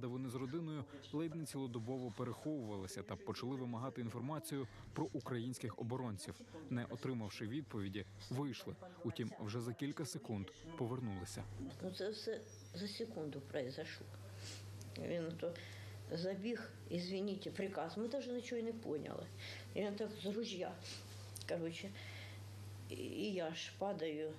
де вони з родиною ледь не цілодобово переховувалися та почали вимагати інформацію про українських оборонців. Не отримавши відповіді, вийшли. Утім, вже за кілька секунд повернулися. Ну, це все за секунду произошло. Він то забіг, извините, приказ. Ми навіть нічого і не поняли. І він так з ружья. Короче, і- і я ж падаю.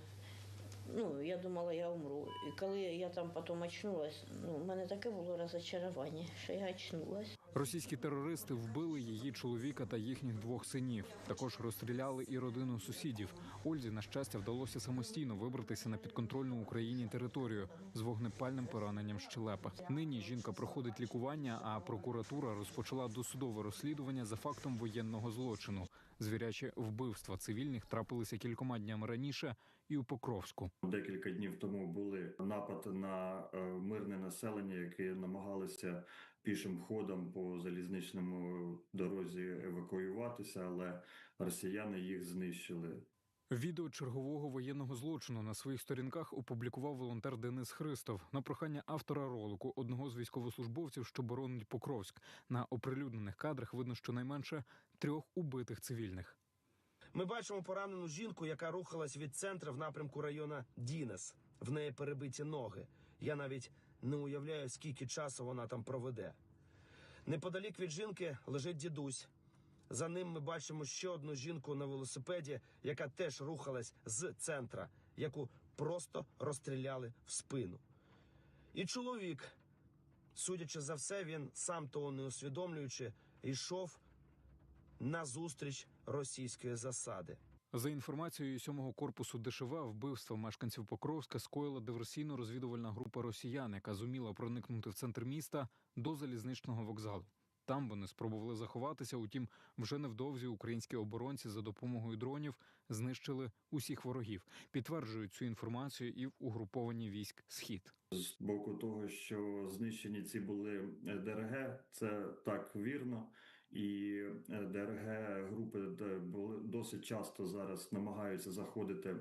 Ну, я думала, я умру. І коли я там потім очнулась, ну, в мене таке було розочарування, що я очнулась. Російські терористи вбили її чоловіка та їхніх двох синів. Також розстріляли і родину сусідів. Ользі, на щастя, вдалося самостійно вибратися на підконтрольну Україні територію з вогнепальним пораненням щелепи. Нині жінка проходить лікування, а прокуратура розпочала досудове розслідування за фактом воєнного злочину. Звірячі вбивства цивільних трапилися кількома днями раніше і у Покровську. Декілька днів тому були напад на е, мирне населення, яке намагалися пішим ходом по залізничному дорозі евакуюватися, але росіяни їх знищили. Відео чергового воєнного злочину на своїх сторінках опублікував волонтер Денис Христов на прохання автора ролику одного з військовослужбовців, що боронить Покровськ. На оприлюднених кадрах видно щонайменше трьох убитих цивільних. Ми бачимо поранену жінку, яка рухалась від центру в напрямку району Дінес. В неї перебиті ноги. Я навіть не уявляю, скільки часу вона там проведе. Неподалік від жінки лежить дідусь. За ним ми бачимо ще одну жінку на велосипеді, яка теж рухалась з центра, яку просто розстріляли в спину. І чоловік, судячи за все, він сам того не усвідомлюючи, йшов на зустріч російської засади. За інформацією сьомого корпусу ДШВ, вбивство мешканців Покровська скоїла диверсійно-розвідувальна група росіян, яка зуміла проникнути в центр міста до залізничного вокзалу. Там вони спробували заховатися. Утім, вже невдовзі українські оборонці за допомогою дронів знищили усіх ворогів. Підтверджують цю інформацію і в угрупованні військ Схід. З боку того, що знищені ці були ДРГ, це так вірно. І е, ДРГ групи де були досить часто зараз намагаються заходити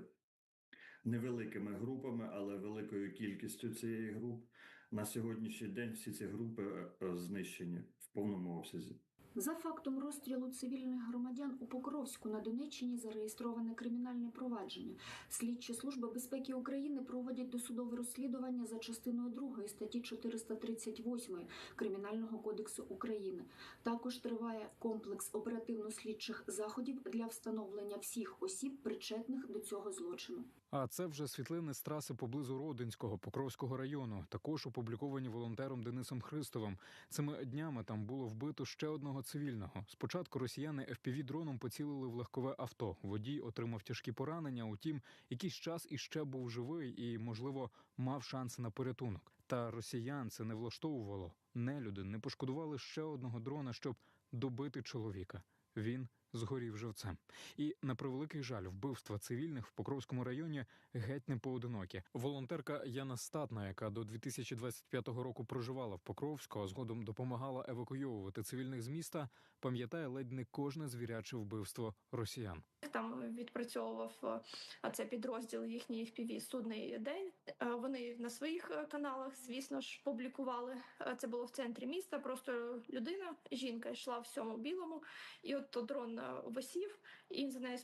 невеликими групами, але великою кількістю цієї груп. На сьогоднішній день всі ці групи е, знищені повному обсязі. За фактом розстрілу цивільних громадян у Покровську на Донеччині зареєстроване кримінальне провадження. Слідчі служби безпеки України проводять досудове розслідування за частиною 2 статті 438 Кримінального кодексу України. Також триває комплекс оперативно-слідчих заходів для встановлення всіх осіб, причетних до цього злочину. А це вже світлини з траси поблизу Родинського Покровського району. Також опубліковані волонтером Денисом Христовим. Цими днями там було вбито ще одного цивільного. Спочатку росіяни fpv дроном поцілили в легкове авто. Водій отримав тяжкі поранення. Утім, якийсь час іще був живий і, можливо, мав шанси на порятунок. Та росіян це не влаштовувало. Нелюди не пошкодували ще одного дрона, щоб добити чоловіка. Він згорів живцем. І на превеликий жаль, вбивства цивільних в Покровському районі геть не поодинокі. Волонтерка Яна Статна, яка до 2025 року проживала в Покровську, а згодом допомагала евакуйовувати цивільних з міста, пам'ятає ледь не кожне звіряче вбивство росіян. Там відпрацьовував е, це підрозділ їхній FPV судний день. Е, Вони на своїх е, каналах, звісно ж, публікували. Це було в центрі міста. Просто людина, жінка йшла в всьому білому, і от то дрон висів, і за нею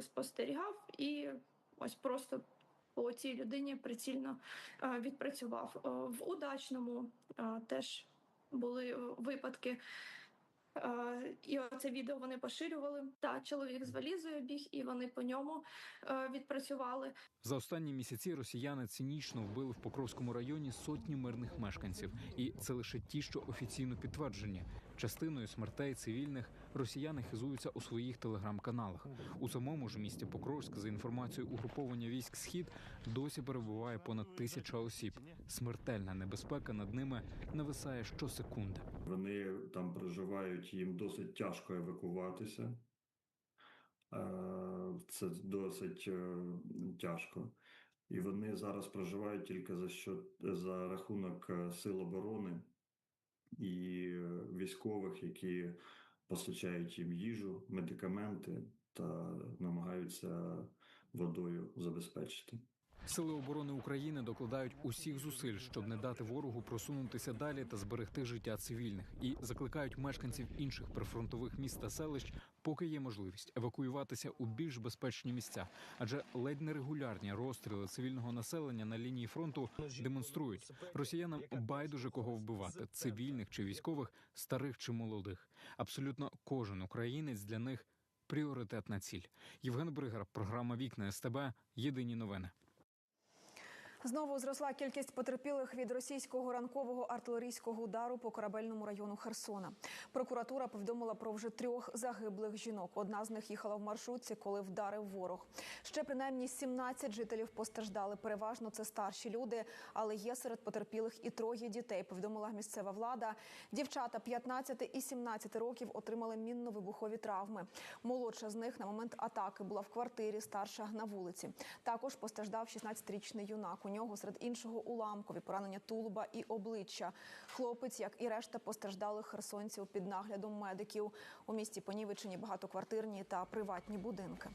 спостерігав, і ось просто. По цій людині прицільно е, відпрацював Е, в удачному е, теж були випадки. І це відео вони поширювали. Та чоловік з валізою біг, і вони по ньому відпрацювали. За останні місяці росіяни цинічно вбили в Покровському районі сотні мирних мешканців, і це лише ті, що офіційно підтверджені. Частиною смертей цивільних росіяни хизуються у своїх телеграм-каналах. У самому ж місті Покровськ, за інформацією угруповання військ Схід, досі перебуває понад тисяча осіб. Смертельна небезпека над ними нависає щосекунди. Вони там проживають, їм досить тяжко евакуватися. Е, Це досить е, тяжко. І вони зараз проживають тільки за що за рахунок е, сил оборони і е, військових, які постачають їм їжу, медикаменти та намагаються водою забезпечити. Сили оборони України докладають усіх зусиль, щоб не дати ворогу просунутися далі та зберегти життя цивільних, і закликають мешканців інших прифронтових міст та селищ, поки є можливість евакуюватися у більш безпечні місця, адже ледь нерегулярні розстріли цивільного населення на лінії фронту демонструють росіянам байдуже кого вбивати цивільних чи військових, старих чи молодих. Абсолютно кожен українець для них пріоритетна ціль. Євген Бригар, програма Вікна СТБ. Єдині новини. Знову зросла кількість потерпілих від російського ранкового артилерійського удару по корабельному району Херсона. Прокуратура повідомила про вже трьох загиблих жінок. Одна з них їхала в маршрутці, коли вдарив ворог. Ще принаймні 17 жителів постраждали. Переважно це старші люди, але є серед потерпілих і троє дітей. Повідомила місцева влада. Дівчата 15 і 17 років отримали мінно-вибухові травми. Молодша з них на момент атаки була в квартирі, старша на вулиці. Також постраждав 16-річний юнак У нього серед іншого уламкові поранення тулуба і обличчя. Хлопець, як і решта постраждалих херсонців під наглядом медиків. У місті понівечені багатоквартирні та приватні будинки.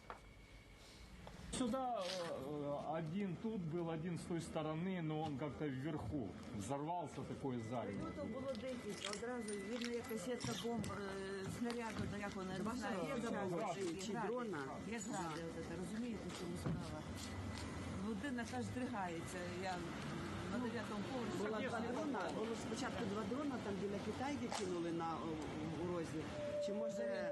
Сюда э, один тут был, один с той стороны, но он как-то вверху взорвался такой сзади. Ну, то було декілька. Одразу видно, як касетка бомб, е, снаряду, то як вона не знаю, є забава чи, чи дрона. Як гради, от це, розумієте, в чому справа? Будинок аж дригається. Я на дев'ятому поверсі. Було два дрона. Було спочатку два дрона, там біля Китайки кинули на урозі. у розі. Чи може...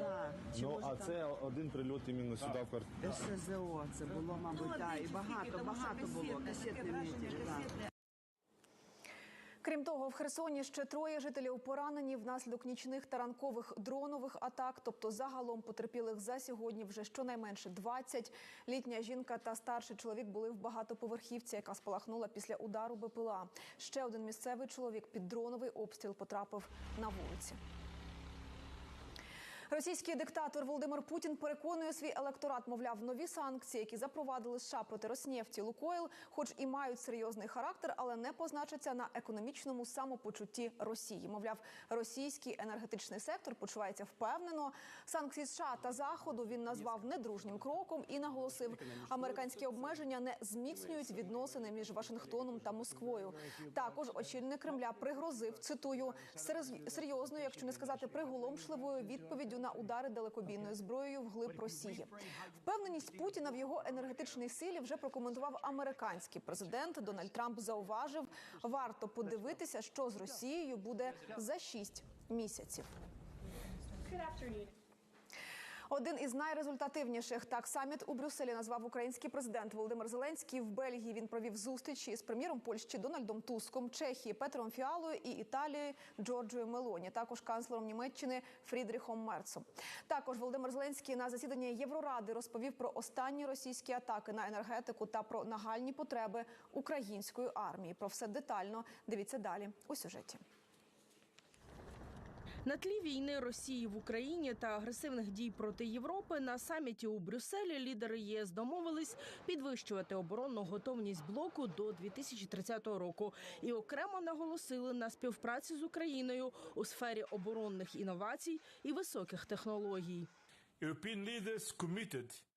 Да. Чи Ну, може, а там- це один прильот іменно сюди в квартиру. СЗО, це було, мабуть, так. І багато, багато було. Касетний метр, так. Крім того, в Херсоні ще троє жителів поранені внаслідок нічних та ранкових дронових атак. Тобто, загалом потерпілих за сьогодні вже щонайменше 20. Літня жінка та старший чоловік були в багатоповерхівці, яка спалахнула після удару БПЛА. Ще один місцевий чоловік під дроновий обстріл потрапив на вулиці. Російський диктатор Володимир Путін переконує свій електорат, мовляв, нові санкції, які запровадили США проти Роснефті Лукойл, хоч і мають серйозний характер, але не позначаться на економічному самопочутті Росії. Мовляв, російський енергетичний сектор почувається впевнено. Санкції США та Заходу він назвав недружнім кроком і наголосив, американські обмеження не зміцнюють відносини між Вашингтоном та Москвою. Також очільник Кремля пригрозив цитую «серез- серйозною, якщо не сказати приголомшливою відповіддю на удари далекобійною зброєю вглиб Росії. Впевненість Путіна в його енергетичній силі вже прокоментував американський президент. Дональд Трамп зауважив, варто подивитися, що з Росією буде за шість місяців. Один із найрезультативніших так саміт у Брюсселі назвав український президент Володимир Зеленський. В Бельгії він провів зустрічі з прем'єром Польщі Дональдом Туском, Чехії Петром Фіалою і Італії Джорджою Мелоні, також канцлером Німеччини Фрідріхом Мерцом. Також Володимир Зеленський на засіданні Євроради розповів про останні російські атаки на енергетику та про нагальні потреби української армії. Про все детально дивіться далі у сюжеті. На тлі війни Росії в Україні та агресивних дій проти Європи на саміті у Брюсселі лідери ЄС домовились підвищувати оборонну готовність блоку до 2030 року і окремо наголосили на співпраці з Україною у сфері оборонних інновацій і високих технологій.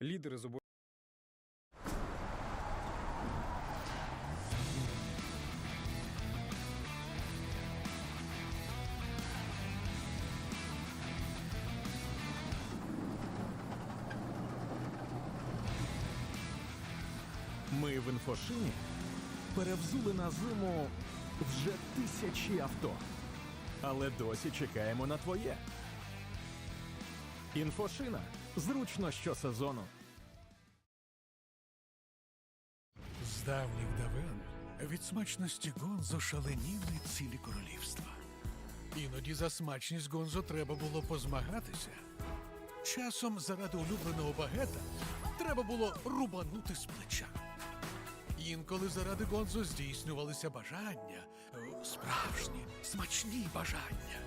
Лідери з Ми в інфошині перевзули на зиму вже тисячі авто. Але досі чекаємо на твоє. Інфошина зручно щосезону. З давніх давен від смачності Гонзо шаленіли цілі королівства. Іноді за смачність Гонзо треба було позмагатися. Часом заради улюбленого багета треба було рубанути з плеча. Інколи заради Гонзо здійснювалися бажання, е, справжні, смачні бажання.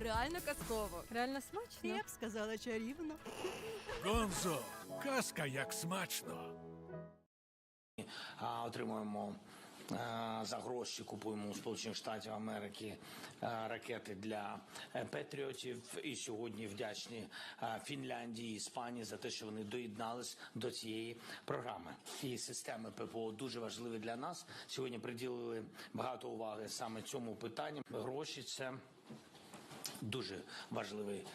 Реально казково. Реально смачно. Я б сказала чарівно. Гонзо, казка як смачно. а, отримуємо За гроші купуємо у Сполучених Штатів Америки е, ракети для е, патріотів. І сьогодні вдячні е, Фінляндії, Іспанії за те, що вони доєднались до цієї програми. І системи ППО дуже важливі для нас. Сьогодні приділили багато уваги саме цьому питанню. Гроші це. Дуже важливий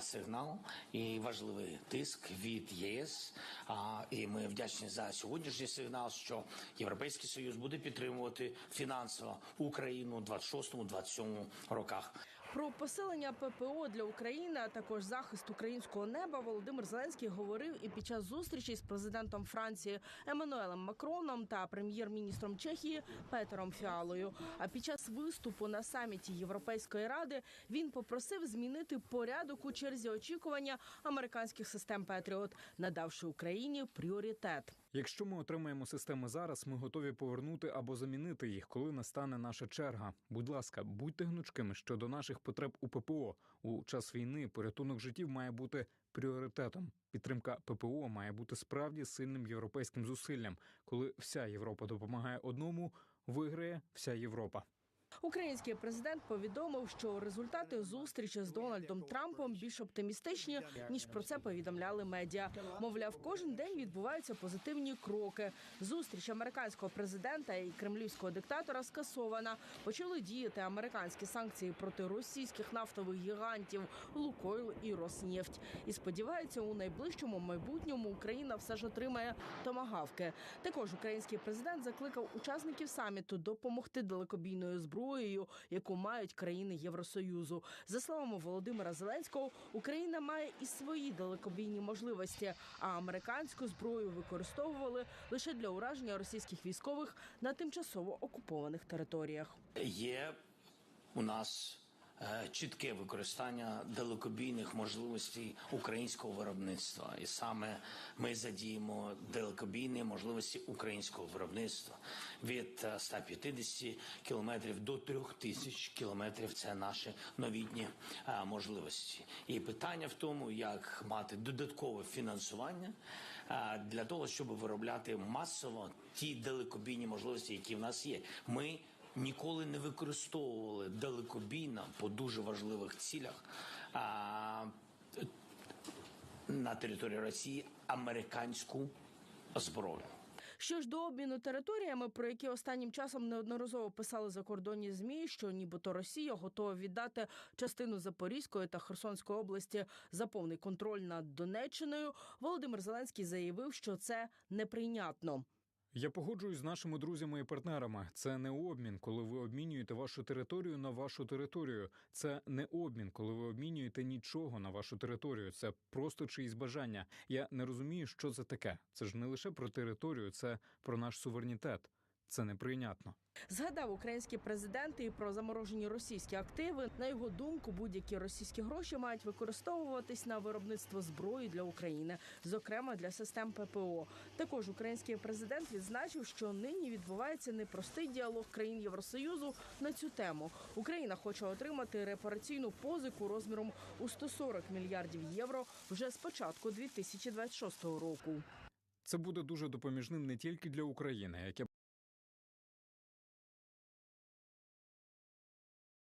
сигнал і важливий тиск від єС. І ми вдячні за сьогоднішній сигнал, що Європейський Союз буде підтримувати фінансово Україну у 26-27 роках. Про посилення ППО для України, а також захист українського неба Володимир Зеленський говорив і під час зустрічі з президентом Франції Еммануелем Макроном та прем'єр-міністром Чехії Петером Фіалою. А під час виступу на саміті Європейської ради він попросив змінити порядок у черзі очікування американських систем Петріот, надавши Україні пріоритет. Якщо ми отримаємо системи зараз, ми готові повернути або замінити їх, коли настане наша черга. Будь ласка, будьте гнучкими щодо наших потреб у ППО. У час війни порятунок життів має бути пріоритетом. Підтримка ППО має бути справді сильним європейським зусиллям. Коли вся Європа допомагає одному, виграє вся Європа. Український президент повідомив, що результати зустрічі з Дональдом Трампом більш оптимістичні ніж про це повідомляли медіа. Мовляв, кожен день відбуваються позитивні кроки. Зустріч американського президента і кремлівського диктатора скасована. Почали діяти американські санкції проти російських нафтових гігантів Лукойл і Роснефть. І сподіваються, у найближчому майбутньому Україна все ж отримає томагавки. Також український президент закликав учасників саміту допомогти далекобійною зброєю, яку мають країни Євросоюзу. За словами Володимира Зеленського, Україна має і свої далекобійні можливості, а американську зброю використовували лише для ураження російських військових на тимчасово окупованих територіях. Є у нас чітке використання далекобійних можливостей українського виробництва, і саме ми задіємо далекобійні можливості українського виробництва від е, 150 кілометрів до 3000 кілометрів. Це наші новітні е, можливості. І питання в тому, як мати додаткове фінансування е, для того, щоб виробляти масово ті далекобійні можливості, які в нас є. Ми ніколи не використовували далекобійно по дуже важливих цілях а, на території Росії американську зброю. Що ж до обміну територіями, про які останнім часом неодноразово писали закордонні змі, що нібито Росія готова віддати частину Запорізької та Херсонської області за повний контроль над Донеччиною, Володимир Зеленський заявив, що це неприйнятно. Я погоджуюсь з нашими друзями і партнерами. Це не обмін, коли ви обмінюєте вашу територію на вашу територію. Це не обмін, коли ви обмінюєте нічого на вашу територію. Це просто чиїсь бажання. Я не розумію, що це таке. Це ж не лише про територію, це про наш суверенітет. Це неприйнятно. Згадав український президент і про заморожені російські активи. На його думку, будь-які російські гроші мають використовуватись на виробництво зброї для України, зокрема для систем ППО. Також український президент відзначив, що нині відбувається непростий діалог країн Євросоюзу на цю тему. Україна хоче отримати репараційну позику розміром у 140 мільярдів євро вже з початку 2026 року. Це буде дуже допоміжним не тільки для України, яке